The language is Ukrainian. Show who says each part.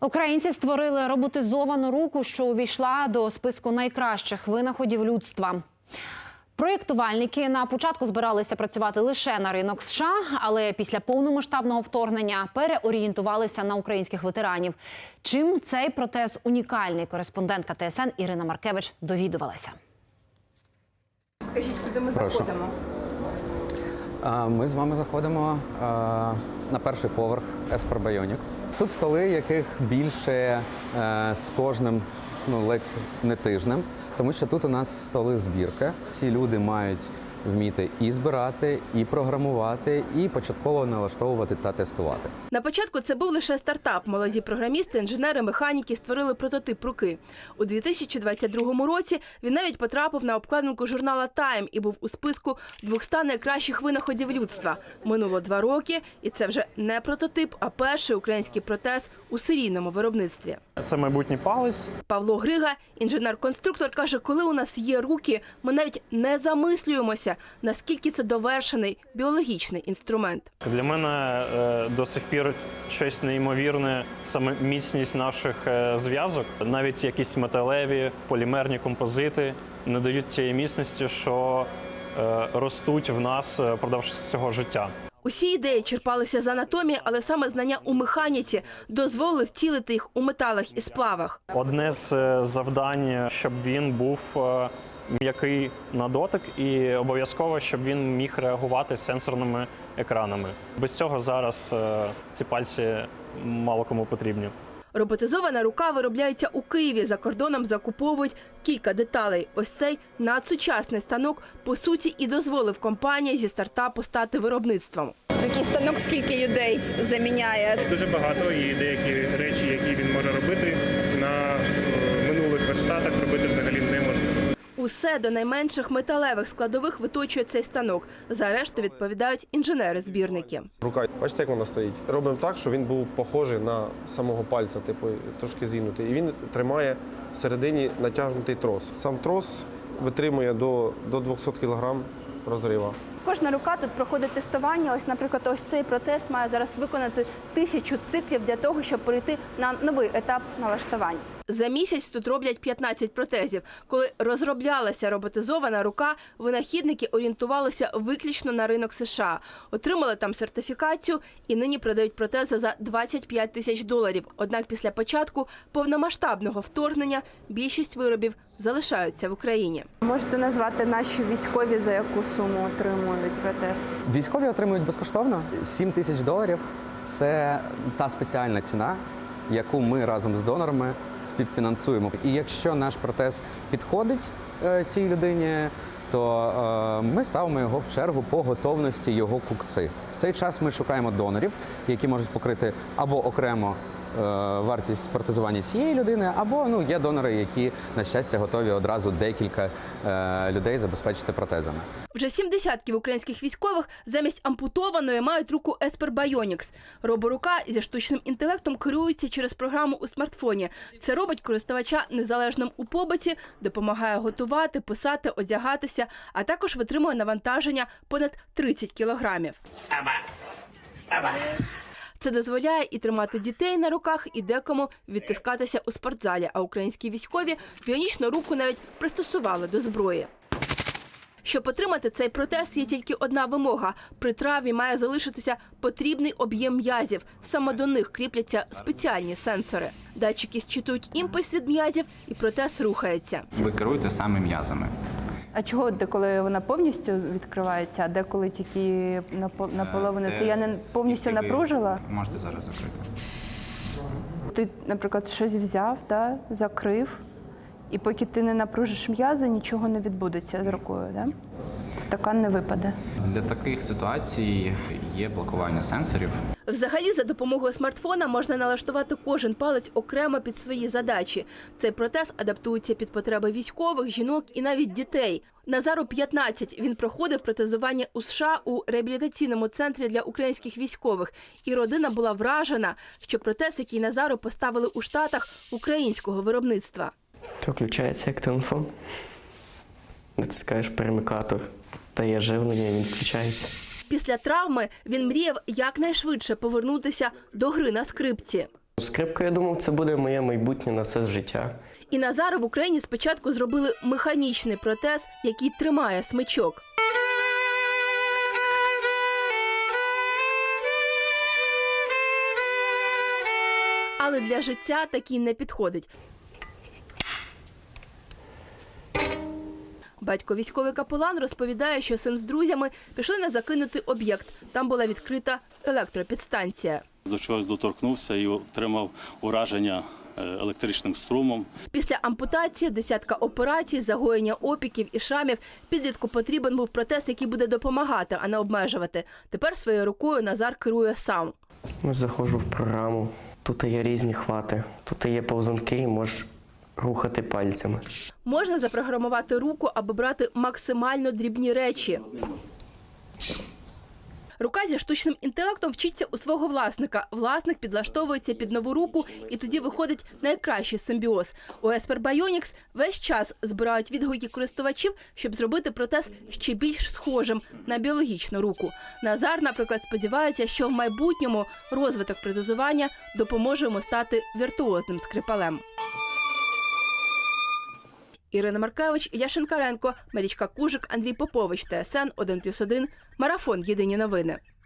Speaker 1: Українці створили роботизовану руку, що увійшла до списку найкращих винаходів людства. Проєктувальники на початку збиралися працювати лише на ринок США, але після повномасштабного вторгнення переорієнтувалися на українських ветеранів. Чим цей протез унікальний? Кореспондентка ТСН Ірина Маркевич довідувалася.
Speaker 2: Скажіть, куди ми заходимо?
Speaker 3: Ми з вами заходимо на перший поверх Esper Bionics. Тут столи, яких більше е, з кожним ну, ледь не тижнем, тому що тут у нас столи збірки. Ці люди мають вміти і збирати, і програмувати, і початково налаштовувати та тестувати.
Speaker 2: На початку це був лише стартап. Молоді програмісти, інженери, механіки створили прототип руки. У 2022 році він навіть потрапив на обкладинку журнала Time і був у списку 200 найкращих винаходів людства. Минуло два роки, і це вже не прототип, а перший український протез у серійному виробництві.
Speaker 4: Це майбутній палець.
Speaker 2: Павло Грига, інженер-конструктор, каже, коли у нас є руки, ми навіть не замислюємося, наскільки це довершений біологічний інструмент.
Speaker 4: Для мене е, до сих пір щось неймовірне, саме міцність наших е, зв'язок. Навіть якісь металеві, полімерні композити не дають тієї міцності, що е, ростуть в нас впродовж цього життя.
Speaker 2: Усі ідеї черпалися з анатомії, але саме знання у механіці дозволили втілити їх у металах і сплавах.
Speaker 4: Одне з завдань, щоб він був м'який на дотик, і обов'язково, щоб він міг реагувати сенсорними екранами. Без цього зараз е, ці пальці мало кому потрібні.
Speaker 2: Роботизована рука виробляється у Києві. За кордоном закуповують кілька деталей. Ось цей надсучасний станок по суті і дозволив компанії зі стартапу стати виробництвом.
Speaker 5: Такий станок скільки людей заміняє?
Speaker 6: Дуже багато і деякі речі, які він може робити на е, минулих верстатах, робити взагалі не можна.
Speaker 2: Усе до найменших металевих складових виточує цей станок. За решту відповідають інженери-збірники.
Speaker 7: Рука, бачите, як вона стоїть. Робимо так, щоб він був похожий на самого пальця, типу трошки зігнутий. І він тримає всередині натягнутий трос. Сам трос витримує до, до 200 кг розрива.
Speaker 5: Кожна рука тут проходить тестування. Ось, наприклад, ось цей протез має зараз виконати тисячу циклів для того, щоб перейти на новий етап налаштування.
Speaker 2: За місяць тут роблять 15 протезів. Коли розроблялася роботизована рука, винахідники орієнтувалися виключно на ринок США, отримали там сертифікацію і нині продають протези за 25 тисяч доларів. Однак після початку повномасштабного вторгнення більшість виробів залишаються в Україні.
Speaker 5: Можете назвати наші військові за яку суму отримують протез?
Speaker 3: Військові отримують безкоштовно 7 тисяч доларів. Це та спеціальна ціна, яку ми разом з донорами співфінансуємо. І якщо наш протез підходить е, цій людині, то е, ми ставимо його в чергу по готовності його кукси. В цей час ми шукаємо донорів, які можуть покрити або окремо. Е, Вартість протезування цієї людини, або ну є донори, які на щастя готові одразу декілька е, людей забезпечити протезами.
Speaker 2: Вже сім десятків українських військових замість ампутованої мають руку Esper Bionics. Роборука зі штучним інтелектом керується через програму у смартфоні. Це робить користувача незалежним у побуті, допомагає готувати, писати, одягатися, а також витримує навантаження понад 30 кілограмів. Це дозволяє і тримати дітей на руках, і декому відтискатися у спортзалі. А українські військові біонічну руку навіть пристосували до зброї. Щоб отримати цей протез, є тільки одна вимога: при травмі має залишитися потрібний об'єм м'язів. Саме до них кріпляться спеціальні сенсори. Датчики зчитують імпульс від м'язів, і протез рухається.
Speaker 8: Ви керуєте саме м'язами.
Speaker 5: А чого деколи вона повністю відкривається, а деколи тільки напо- наполовину? Це, я не повністю
Speaker 8: напружила. ви. Можете зараз закрити.
Speaker 5: Ти, наприклад, щось взяв, да, закрив, і поки ти не напружиш м'язи, нічого не відбудеться з рукою. Да? Стакан не випаде.
Speaker 8: Для таких ситуацій є блокування сенсорів.
Speaker 2: Взагалі, за допомогою смартфона можна налаштувати кожен палець окремо під свої задачі. Цей протез адаптується під потреби військових, жінок і навіть дітей. Назару 15. Він проходив протезування у США у реабілітаційному центрі для українських військових. І родина була вражена, що протез, який Назару поставили у Штатах українського виробництва.
Speaker 9: То включається як телефон. Натискаєш перемикатор, дає живлення, і він включається.
Speaker 2: Після травми він мріяв якнайшвидше повернутися до гри на скрипці.
Speaker 9: Скрипка, я думав, це буде моє майбутнє на все життя.
Speaker 2: І Назару в Україні спочатку зробили механічний протез, який тримає смичок. Але для життя такий не підходить. Батько військовий капелан розповідає, що син з друзями пішли на закинутий об'єкт. Там була відкрита електропідстанція.
Speaker 10: До чогось доторкнувся і отримав ураження е, електричним струмом.
Speaker 2: Після ампутації, десятка операцій, загоєння опіків і шрамів підлітку потрібен був протез, який буде допомагати, а не обмежувати. Тепер своєю рукою Назар керує сам.
Speaker 9: Заходжу в програму. Тут є різні хвати. Тут є повзунки можеш рухати пальцями.
Speaker 2: Можна запрограмувати руку, аби брати максимально дрібні речі. Рука зі штучним інтелектом вчиться у свого власника. Власник підлаштовується під нову руку, і тоді виходить найкращий симбіоз. У Esper Bionics весь час збирають відгуки користувачів, щоб зробити протез ще більш схожим на біологічну руку. Назар, наприклад, сподівається, що в майбутньому розвиток протезування допоможе йому стати віртуозним скрипалем. Ірина Маркевич, Ілля Шинкаренко, Марічка Кужик, Андрій Попович, ТСН 1+,1, Марафон. Єдині новини.